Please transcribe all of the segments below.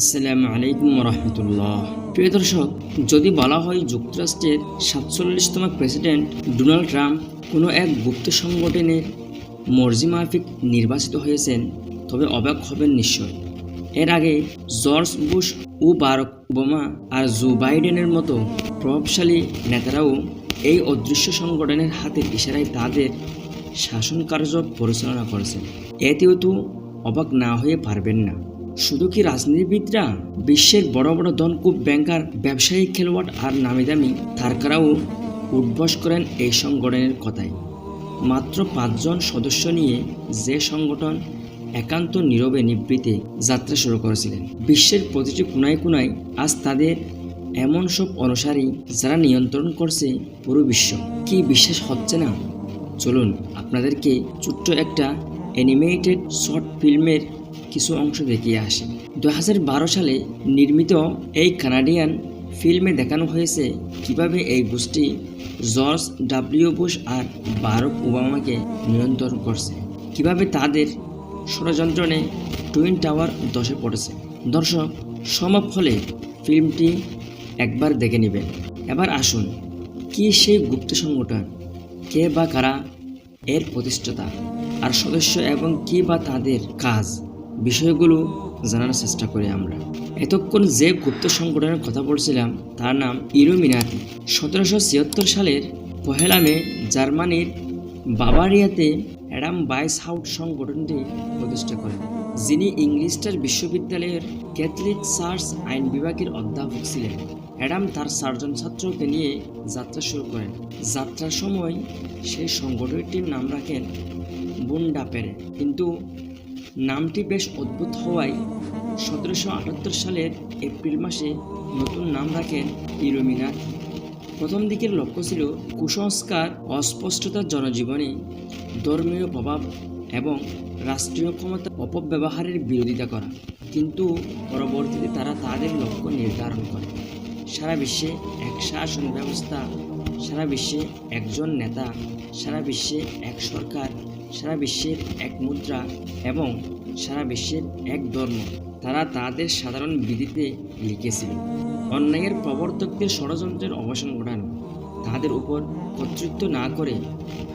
আসসালামু আলাইকুম রহমতুল্লাহ প্রিয় দর্শক, যদি বলা হয় যুক্তরাষ্ট্রের সাতচল্লিশতম প্রেসিডেন্ট ডোনাল্ড ট্রাম্প কোনো এক গুপ্ত সংগঠনের মর্জি মাফিক নির্বাচিত হয়েছেন, তবে অবাক হবেন নিশ্চয়। এর আগে জর্জ বুশ ও বারক ওবামা আর জো বাইডেনের মতো প্রভাবশালী নেতারাও এই অদৃশ্য সংগঠনের হাতে ইশারায় তাদের শাসন কার্য পরিচালনা করেছেন। এতেও তো অবাক না হয়ে পারবেন না। শুধু কি রাজনীতিবিদরা? বিশ্বের বড় বড় ধনকুব ব্যাংকার, ব্যবসায়ী, খেলোয়াড় আর নামি দামি তারকারাও উদ্বাস করেন এই সংগঠনের কথায়। মাত্র পাঁচজন সদস্য নিয়ে যে সংগঠন একান্ত নীরবে নিবৃতে যাত্রা শুরু করেছিলেন। বিশ্বের প্রতিটি কোনায় কোনায় আজ তাদের এমন সব অনুসারী যারা নিয়ন্ত্রণ করছে পুরো বিশ্ব। কি বিশ্বাস হচ্ছে না? চলুন আপনাদেরকে ছোট্ট একটা অ্যানিমেটেড শর্ট ফিল্মের কিছু অংশ দেখিয়ে আসি। দু সালে নির্মিত এই কানাডিয়ান ফিল্মে দেখানো হয়েছে কীভাবে এই গোষ্ঠী জর্জ ডাব্লিউ বুশ আর বারক ওবামাকে নিয়ন্ত্রণ করছে, কীভাবে তাদের ষড়যন্ত্রণে টুইন টাওয়ার দশে পড়েছে। দর্শক সমাপ হলে ফিল্মটি একবার দেখে নেবেন। এবার আসুন, কি সেই গুপ্ত সংগঠন, কে বা কারা এর প্রতিষ্ঠাতা, আর সদস্য এবং কি বা তাদের কাজ? বিষয়গুলো জানার চেষ্টা করি আমরা। এতক্ষণ যে গুপ্ত সংগঠনের কথা বলছিলাম, তার নাম ইলুমিনাতি। সতেরোশো ছিয়াত্তর সালের পহেলা মে জার্মানির বাবারিয়াতে অ্যাডাম বাইস হাউট সংগঠনটি প্রতিষ্ঠা করেন যিনি ইংলিশটার বিশ্ববিদ্যালয়ের ক্যাথলিক চার্চ আইন বিভাগের অধ্যাপক ছিলেন। অ্যাডাম তার চারজন ছাত্রকে নিয়ে যাত্রা শুরু করেন। যাত্রার সময় সেই সংগঠনটির নাম রাখেন বুন্ডাপেরে। কিন্তু নামটি বেশ অদ্ভুত হওয়ায় সতেরোশো আটাত্তর সালের এপ্রিল মাসে নতুন নাম রাখেন ইলুমিনাতি প্রথম দিকের লক্ষ্য ছিল কুসংস্কার, অস্পষ্টতার জনজীবনে, ধর্মীয় প্রভাব এবং রাষ্ট্রীয় ক্ষমতা অপব্যবহারের বিরোধিতা করা। কিন্তু পরবর্তীতে তারা তাদের লক্ষ্য নির্ধারণ করে। সারা বিশ্বে এক শাসন ব্যবস্থা, সারা বিশ্বে একজন নেতা, সারা বিশ্বে এক সরকার সারা বিশ্বের এক মুদ্রা এবং সারা বিশ্বের এক ধর্ম। তারা তাদের সাধারণ বিধিতে লিখেছিল। অন্যায়ের প্রবর্তকদের ষড়যন্ত্রের অবসান ঘটানো, তাদের উপর কর্তৃত্ব না করে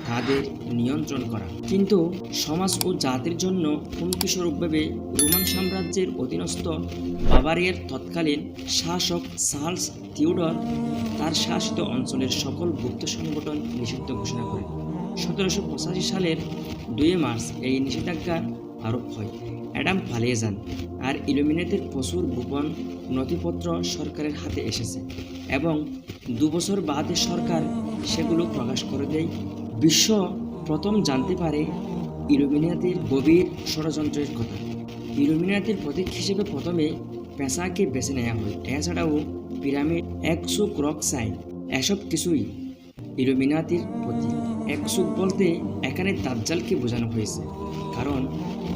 তাদের নিয়ন্ত্রণ করা। কিন্তু সমাজ ও জাতির জন্য হুমকিস্বরূপভাবে রোমান সাম্রাজ্যের অধীনস্থ বাবারিয়ার তৎকালীন শাসক চার্লস থিওডর তার শাসিত অঞ্চলের সকল গুপ্ত সংগঠন নিষিদ্ধ ঘোষণা করেন। সতেরোশো পঁচাশি সালের দুই মার্চ এই নিষেধাজ্ঞা আরোপ হয়। অ্যাডাম পালিয়ে যান আর ইলুমিনেটের প্রচুর গোপন নথিপত্র সরকারের হাতে এসেছে এবং দুবছর বাদে সরকার সেগুলো প্রকাশ করে দেয়। বিশ্ব প্রথম জানতে পারে ইলুমিনাতির গভীর ষড়যন্ত্রের কথা। ইলুমিনাতির প্রতীক হিসেবে প্রথমে পেশাকে বেছে নেওয়া হয়। এছাড়াও পিরামিড একশো ক্রক সাইন এসব কিছুই ইলুমিনাতির প্রতীক। একসুক বলতে এখানে দাজ্জালকে বোঝানো হয়েছে। কারণ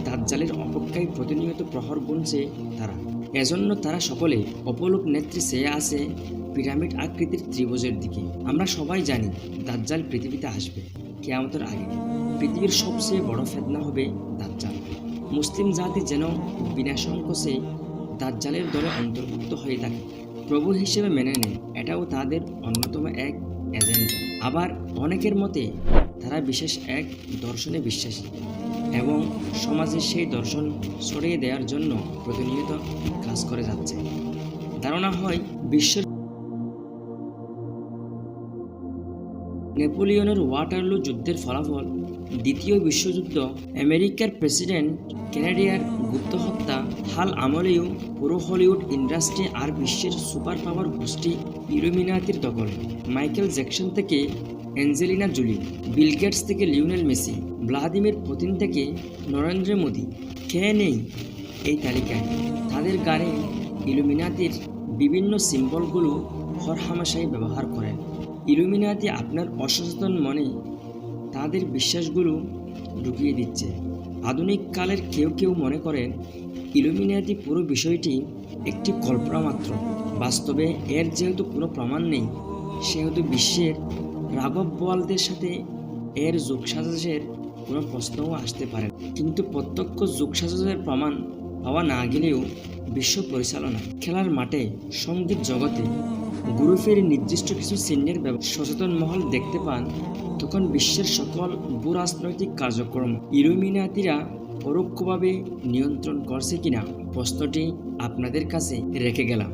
দাজ্জালের অপেক্ষায় প্রতিনিয়ত প্রহর গুনছে তারা। এজন্য তারা সকলে অপলোক নেত্রী চেয়ে আছে পিরামিড আকৃতির ত্রিভুজের দিকে। আমরা সবাই জানি দাজ্জাল পৃথিবীতে আসবে, কেয়ামতের আগে। পৃথিবীর সবচেয়ে বড় ফেদনা হবে দাজ্জাল। মুসলিম জাতি যেন বিনা সংকোচে দাজ্জালের দলে অন্তর্ভুক্ত হয়ে থাকে। প্রভু হিসেবে মেনে নেয়, এটাও তাদের অন্যতম এক এজেন্ডা আবার অনেকের মতে তারা বিশেষ এক দর্শনে বিশ্বাসী এবং সমাজের সেই দর্শন ছড়িয়ে দেওয়ার জন্য প্রতিনিয়ত কাজ করে যাচ্ছে। ধারণা হয় বিশ্বের নেপোলিয়নের ওয়াটারলু যুদ্ধের ফলাফল, দ্বিতীয় বিশ্বযুদ্ধ, আমেরিকার প্রেসিডেন্ট কেনেডিয়ার গুপ্ত হত্যা, হাল আমলেও পুরো হলিউড ইন্ডাস্ট্রি আর বিশ্বের সুপার পাওয়ার গোষ্ঠী ইলুমিনাতির দখল। মাইকেল জ্যাকসন থেকে অ্যাঞ্জেলিনা জুলি, বিল গেটস থেকে লিওনেল মেসি, ভ্লাদিমির পুতিন থেকে নরেন্দ্র মোদী। খেয়ে নেই এই তালিকায়? তাদের গানে ইলুমিনাতির বিভিন্ন সিম্বলগুলো হরহামেশাই ব্যবহার করেন। ইলুমিনাতি আপনার অসচেতন মনে তাদের বিশ্বাসগুলো ঢুকিয়ে দিচ্ছে আধুনিক কালের কেউ কেউ মনে করেন, ইলুমিনাতি পুরো বিষয়টি একটি কল্পনা মাত্র বাস্তবে এর যেহেতু কোনো প্রমাণ নেই, সেহেতু বিশ্বের রাঘব বোয়ালদের সাথে এর যোগসাজের কোনো প্রশ্নও আসতে পারে। কিন্তু প্রত্যক্ষ যোগসাজের প্রমাণ পাওয়া না গেলেও বিশ্ব পরিচালনা। খেলার মাঠে সংগীত জগতে গ্রুপের নির্দিষ্ট কিছু চিহ্নের সচেতন মহল দেখতে পান তখন বিশ্বের সকল ভূরাজনৈতিক কার্যক্রম ইরুমিনাতিরা পরোক্ষভাবে নিয়ন্ত্রণ করছে কিনা প্রশ্নটি আপনাদের কাছে রেখে গেলাম।